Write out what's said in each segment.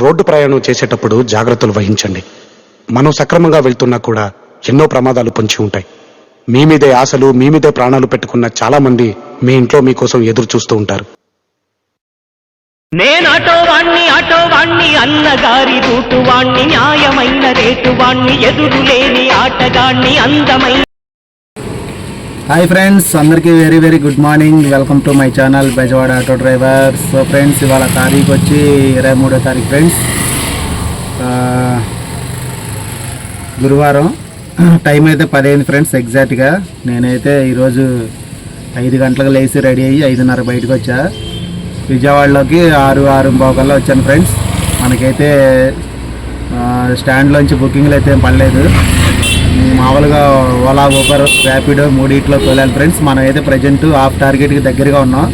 Road ప్రయాణం చేసేటప్పుడు జాగ్రత్తలు వహించండి. మనం సక్రమంగా వెళ్తున్నా కూడా ఎన్నో ప్రమాదాలు పొంచి ఉంటాయి. మీ మీదే ఆశలు మీ మీదే ప్రాణాలు పెట్టుకున్న చాలా మంది మీ ఇంట్లో మీకోసం ఎదురు చూస్తూ ఉంటారు. నేనాటో వాణ్ణి ఆటో వాణ్ణి అన్నగారి రూటు వాణ్ణి న్యాయమైన రేటు వాణ్ణి ఎదురు లేని ఆటగాణ్ణి అందమైన హాయ్ ఫ్రెండ్స్ అందరికీ very very good morning welcome to my channel Bezawada auto driver so friends ఇవాళ తారీఖు వచ్చి ఇరవై మూడో తారీఖు ఫ్రెండ్స్ గురువారం. టైం అయితే పదైంది ఫ్రెండ్స్ ఎగ్జాక్ట్గా నేనైతే ఈరోజు ఐదు గంటలకు లేచి రెడీ అయ్యి ఐదున్నర బయటకు వచ్చా. విజయవాడలోకి ఆరు ఆరు కల్లా వచ్చాను ఫ్రెండ్స్ మనకైతే స్టాండ్లోంచి బుకింగ్లు అయితే ఏం పడలేదు. మామూలుగా ఓలా ఊబర్ ర్యాపిడో మూడిట్లో తోలాలి ఫ్రెండ్స్ మనం అయితే ప్రజెంట్ హాఫ్ టార్గెట్కి దగ్గరగా ఉన్నాం.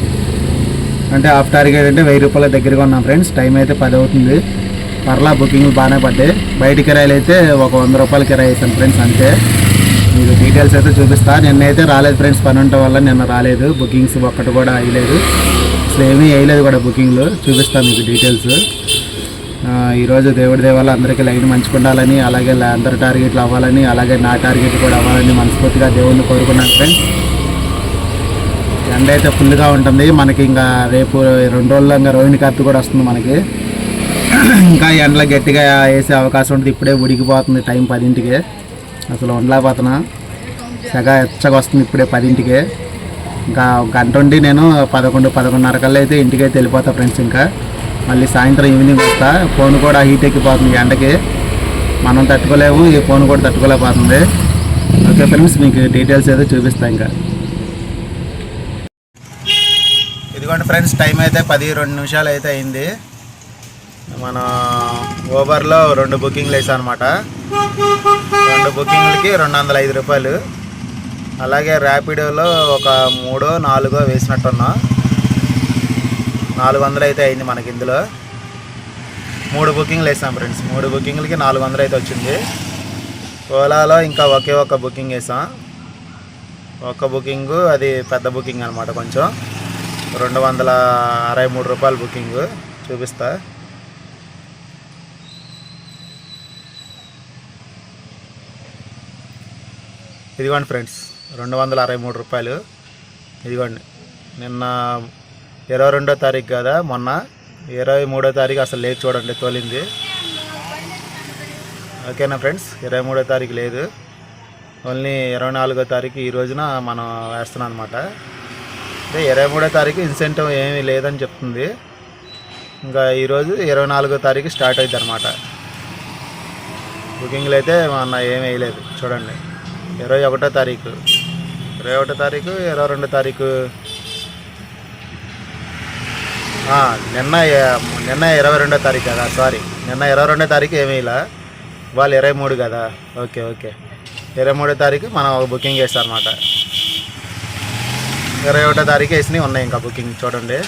అంటే హాఫ్ టార్గెట్ అంటే వెయ్యి రూపాయల దగ్గరగా ఉన్నాం ఫ్రెండ్స్ టైం అయితే పది అవుతుంది. పర్లా బుకింగ్ బాగానే పడ్డాయి. బయట కిరాయిలు అయితే ఒక వంద రూపాయలు కిరాయి వేసాను ఫ్రెండ్స్ అంతే. మీకు డీటెయిల్స్ అయితే చూపిస్తా. నిన్నైతే రాలేదు ఫ్రెండ్స్ పని ఉండటం వల్ల నిన్న రాలేదు. బుకింగ్స్ ఒక్కటి కూడా అయ్యలేదు. అసలు ఏమీ వేయలేదు కూడా బుకింగ్లు చూపిస్తాను మీకు డీటెయిల్స్ ఈరోజు దేవుడి దేవాల అందరికీ లైన్ మంచుకుండాలని అలాగే అందరి టార్గెట్లు అవ్వాలని అలాగే నా టార్గెట్ కూడా అవ్వాలని మనస్ఫూర్తిగా దేవుడిని కోరుకున్నాను ఫ్రెండ్స్. ఎండ అయితే ఫుల్గా ఉంటుంది. మనకి ఇంకా రేపు రెండు రోజుల్లో ఇంకా రోహిణి కార్తీ కూడా వస్తుంది మనకి. ఇంకా ఎండలో గట్టిగా వేసే అవకాశం ఉంటుంది. ఇప్పుడే ఉడికిపోతుంది టైం పదింటికి. అసలు ఉండలేకపోతున్నా. సెగ ఎచ్చగా వస్తుంది ఇప్పుడే పదింటికి. ఇంకా గంట ఉండి నేను పదకొండు పదకొండున్నర కల్లా అయితే ఇంటికి వెళ్ళిపోతా ఫ్రెండ్స్ ఇంకా. మళ్ళీ సాయంత్రం ఈవినింగ్ వస్తా. ఫోన్ కూడా హీట్ ఎక్కిపోతుంది ఎండకి మనం తట్టుకోలేము ఈ ఫోన్ కూడా తట్టుకోలేకపోతుంది. ఓకే ఫ్రెండ్స్ మీకు డీటెయిల్స్ ఏదో చూపిస్తా ఇంకా. ఇదిగోండి ఫ్రెండ్స్ టైం అయితే పది రెండు నిమిషాలు అయితే అయింది. మన ఓబర్లో రెండు బుకింగ్లు వేసాం అనమాట రెండు బుకింగ్లకి రెండు వందల ఐదు రూపాయలు. అలాగే ర్యాపిడోలో ఒక మూడో నాలుగో వేసినట్టున్నాం. నాలుగు వందలు అయితే అయింది మనకి ఇందులో. మూడు బుకింగ్లు వేసాం ఫ్రెండ్స్. మూడు బుకింగ్లకి నాలుగు వందలు అయితే వచ్చింది. ఓలాలో ఇంకా ఒకే ఒక బుకింగ్ వేసాం. ఒక బుకింగ్ అది పెద్ద బుకింగ్ అనమాట కొంచెం. రెండు వందల అరవై మూడు రూపాయల బుకింగ్ చూపిస్తా. ఇదిగోండి ఫ్రెండ్స్ రెండు వందల అరవై మూడు రూపాయలు. ఇదిగోండి నిన్న ఇరవై రెండో తారీఖు కదా మొన్న. ఇరవై మూడో తారీఖు అసలు లేదు చూడండి తోలింది. ఓకేనా ఫ్రెండ్స్? ఇరవై మూడో తారీఖు లేదు. ఓన్లీ ఇరవై నాలుగో తారీఖు ఈ రోజున మనం వేస్తున్నాం అనమాట అంటే ఇరవై మూడో తారీఖు ఇన్సెంటివ్ ఏమీ లేదని చెప్తుంది. ఇంకా ఈరోజు ఇరవై నాలుగో తారీఖు స్టార్ట్ అవుతుంది అనమాట బుకింగ్లు అయితే మొన్న ఏమి వేయలేదు చూడండి. ఇరవై ఒకటో తారీఖు. ఇరవై ఒకటో తారీఖు ఇరవై రెండో తారీఖు నిన్న నిన్న ఇరవై రెండో తారీఖు కదా సారీ నిన్న ఇరవై రెండో తారీఖు ఏమీ ఇలా? వాళ్ళు ఇరవై మూడు కదా? Okay okay. ఇరవై మూడో తారీఖు మనం ఒక బుకింగ్ చేస్తారన్నమాట. అనమాట ఇరవై ఒకటో తారీఖు వేసినవి ఉన్నాయి ఇంకా బుకింగ్ చూడండి.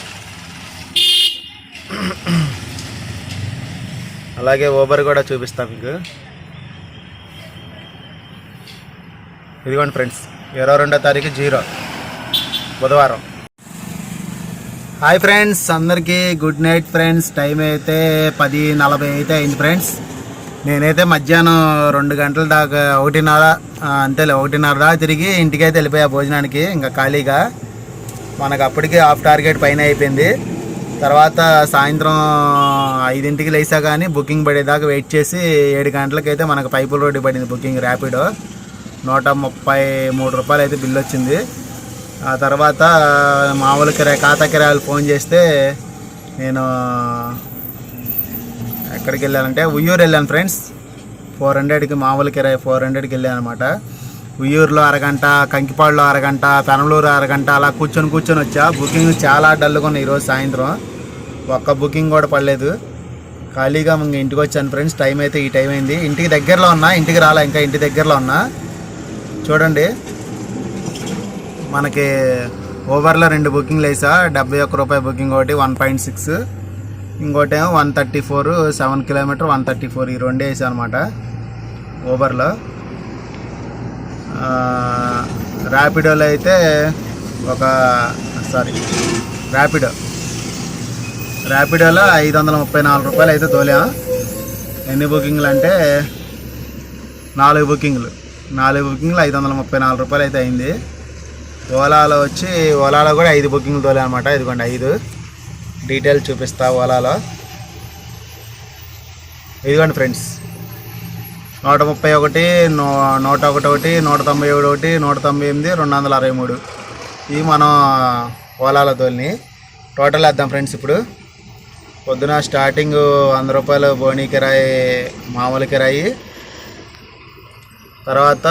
అలాగే ఓబర్ కూడా చూపిస్తాం మీకు. ఇదిగోండి ఫ్రెండ్స్ ఇరవై రెండో తారీఖు జీరో బుధవారం. హాయ్ ఫ్రెండ్స్ అందరికీ గుడ్ నైట్ ఫ్రెండ్స్. టైం అయితే పది నలభై అయితే అయింది ఫ్రెండ్స్. నేనైతే మధ్యాహ్నం రెండు గంటల దాకా ఒకటిన్నర అంతేలే ఒకటిన్నర దాకా తిరిగి ఇంటికైతే వెళ్ళిపోయా భోజనానికి ఇంకా ఖాళీగా. మనకు అప్పటికే హాఫ్ టార్గెట్ పైన అయిపోయింది. తర్వాత సాయంత్రం ఐదింటికి లేసా కానీ బుకింగ్ పడేదాకా వెయిట్ చేసి ఏడు గంటలకైతే మనకు పైపుల రోడ్డు పడింది బుకింగ్ ర్యాపిడో. నూట ముప్పై మూడు రూపాయలు అయితే బిల్ వచ్చింది. ఆ తర్వాత మామూలు కిరాయి ఖాతా కిరాయిలు ఫోన్ చేస్తే నేను ఎక్కడికి వెళ్ళానంటే ఉయ్యూరు వెళ్ళాను ఫ్రెండ్స్. ఫోర్ హండ్రెడ్కి మామూలు కిరాయి ఫోర్ హండ్రెడ్కి వెళ్ళాను అనమాట ఉయ్యూరులో అరగంట కంకిపాడులో అరగంట పెనమలూరు అరగంట అలా కూర్చొని కూర్చొని వచ్చా. బుకింగ్ చాలా డల్గా ఉన్నాయి ఈరోజు సాయంత్రం. ఒక్క బుకింగ్ కూడా పడలేదు. ఖాళీగా ఇంక ఇంటికి వచ్చాను ఫ్రెండ్స్. టైం అయితే ఈ టైం అయింది. ఇంటికి దగ్గరలో ఉన్నా ఇంటికి రాలా ఇంకా ఇంటి దగ్గరలో ఉన్నా. చూడండి. మనకి ఓవర్లో రెండు బుకింగ్లు వేసా. డెబ్బై ఒక్క రూపాయి బుకింగ్ ఒకటి వన్ పాయింట్ సిక్స్. ఇంకోటి ఏమో one thirty four seven kilometre one thirty four. ఈ రెండే వేసా అనమాట ఓవర్లో. ర్యాపిడోలో అయితే ఒక సారీ ర్యాపిడో ర్యాపిడోలో ఐదు వందల ముప్పై నాలుగు రూపాయలు అయితే తోలాం. ఎన్ని బుకింగ్లు అంటే నాలుగు బుకింగ్లు. నాలుగు బుకింగ్లు ఐదు వందల ముప్పై నాలుగు రూపాయలు అయితే అయింది. ఓలాలో వచ్చి ఓలాలో కూడా ఐదు బుకింగ్ తోలే అనమాట ఇదిగోండి ఐదు. డీటెయిల్ చూపిస్తా ఓలాలో ఇదిగోండి ఫ్రెండ్స్. నూట ముప్పై ఒకటి నూ నూట ఒకటి ఒకటి నూట తొంభై ఏడు ఒకటి నూట తొంభై ఎనిమిది రెండు వందల అరవై మూడు. ఇవి మనం ఓలాలో తోలిని. టోటల్ వేద్దాం ఫ్రెండ్స్ ఇప్పుడు. పొద్దున స్టార్టింగ్ వంద రూపాయలు బోనీ కిరాయి మామూలు కిరాయి. తర్వాత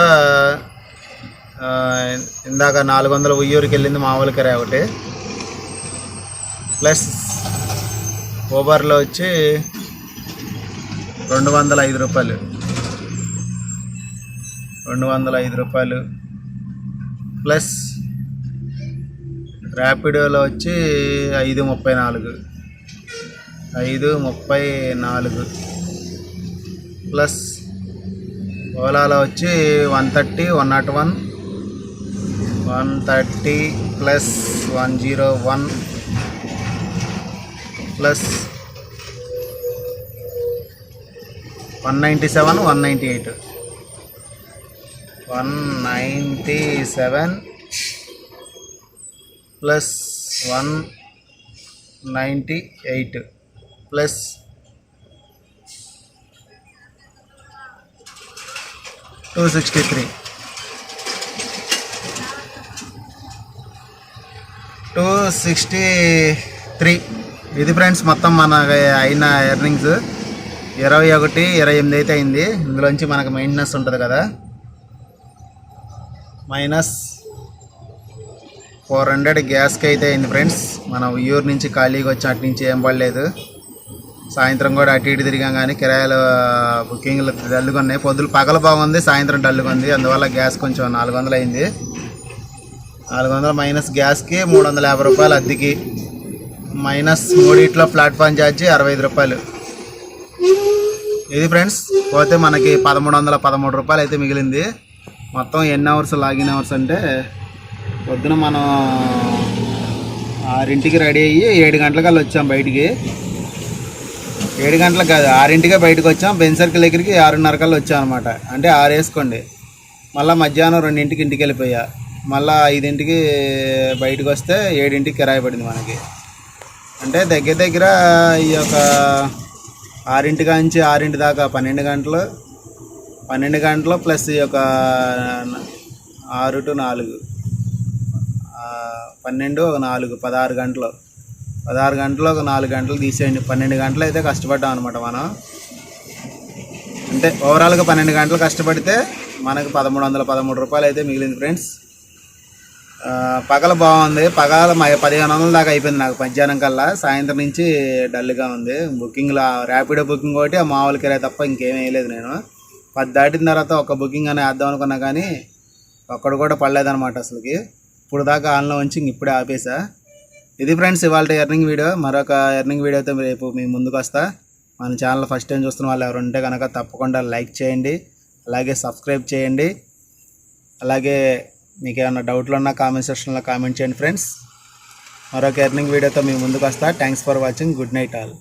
ఇందాక నాలుగు వందల ఉయ్యూరుకి వెళ్ళింది మామూలు కిరాయి ఒకటి. ప్లస్ ఊబర్లో వచ్చి రెండు వందల ఐదు రూపాయలు. రెండు వందల ఐదు రూపాయలు. ప్లస్ ర్యాపిడోలో వచ్చి ఐదు ముప్పై నాలుగు. ఐదు ముప్పై నాలుగు. ప్లస్ ఓలాలో వచ్చి one thirty one nought one. One thirty plus one zero one plus one ninety seven one ninety eight one ninety seven plus one ninety eight plus two sixty three two sixty three. ఇది friends మొత్తం మన అయిన earnings. ఇరవై ఒకటి ఇరవై ఎనిమిది అయితే అయింది. ఇందులోంచి మనకు మెయింటెనెన్స్ ఉంటుంది కదా. మైనస్ ఫోర్ హండ్రెడ్ గ్యాస్కి అయితే అయింది ఫ్రెండ్స్. మనం ఊర్ నుంచి ఖాళీగా వచ్చి అటు నుంచి ఏం పడలేదు. సాయంత్రం కూడా అటు ఇటు తిరిగాం కానీ కిరాయిలు బుకింగ్లు డల్లుగా ఉన్నాయి. పొద్దులు పగల బాగుంది సాయంత్రం డల్లుగా ఉంది. అందువల్ల గ్యాస్ కొంచెం నాలుగు వందలు అయింది. నాలుగు వందల మైనస్ గ్యాస్కి మూడు వందల యాభై రూపాయలు అద్దెకి. మైనస్ మూడిట్లో ప్లాట్ఫామ్ ఛార్జీ అరవై ఐదు రూపాయలు. ఇది ఫ్రెండ్స్ పోతే మనకి పదమూడు వందల పదమూడు రూపాయలు అయితే మిగిలింది. మొత్తం ఎన్ని అవర్స్ లాగిన్ అవర్స్ అంటే పొద్దున మనం ఆరింటికి రెడీ అయ్యి ఏడు గంటలకల్లా వచ్చాం బయటికి. ఏడు గంటలకు కాదు ఆరింటికే బయటకు వచ్చాం. బెన్ సర్కిల్ దగ్గరికి ఆరున్నర కల్లా వచ్చాం అనమాట అంటే ఆరు వేసుకోండి మళ్ళీ మధ్యాహ్నం రెండింటికి ఇంటికి వెళ్ళిపోయా. మళ్ళీ ఐదింటికి బయటకు వస్తే ఏడింటికి కిరాయి పడింది మనకి. అంటే దగ్గర దగ్గర ఈ యొక్క ఆరింటి కాంచి ఆరింటి దాకా పన్నెండు గంటలు పన్నెండు గంటలు ప్లస్ ఈ యొక్క ఆరు టు నాలుగు పన్నెండు ఒక నాలుగు పదహారు గంటలు పదహారు గంటలు ఒక నాలుగు గంటలు తీసేయండి. పన్నెండు గంటలు అయితే కష్టపడ్డాం అనమాట మనం. అంటే ఓవరాల్గా పన్నెండు గంటలు కష్టపడితే మనకు పదమూడు వందల పదమూడు రూపాయలు అయితే మిగిలింది ఫ్రెండ్స్ పగల బాగుంది. పగల మ- పదిహేను వందల దాకా అయిపోయింది నాకు. మధ్యాహ్నం కల్లా. సాయంత్రం నుంచి డల్గా ఉంది. బుకింగ్లో ర్యాపిడో బుకింగ్ ఒకటి ఆ మామూలు కిరాయి తప్ప ఇంకేం వేయలేదు నేను. పది దాటిన తర్వాత ఒక బుకింగ్ అని వేద్దాం అనుకున్నా కానీ ఒక్కడు కూడా పడలేదన్నమాట అసలుకి. ఇప్పుడు దాకా ఆన్లో ఉంచి ఇంక ఇప్పుడే ఆపేసా. ఇది ఫ్రెండ్స్ ఇవాళ ఎర్నింగ్ వీడియో. మరొక ఎర్నింగ్ వీడియోతో రేపు మీ ముందుకు వస్తా. మన ఛానల్ ఫస్ట్ టైం చూస్తున్న వాళ్ళు ఎవరు ఉంటే కనుక తప్పకుండా లైక్ చేయండి. అలాగే సబ్స్క్రైబ్ చేయండి. అలాగే మీకు ఏమైనా డౌట్లు ఉన్నా కామెంట్ సెక్షన్లో కామెంట్ చేయండి ఫ్రెండ్స్. మరొక ఎర్నింగ్ వీడియోతో మీ ముందుకు వస్తా. Thanks for watching good night all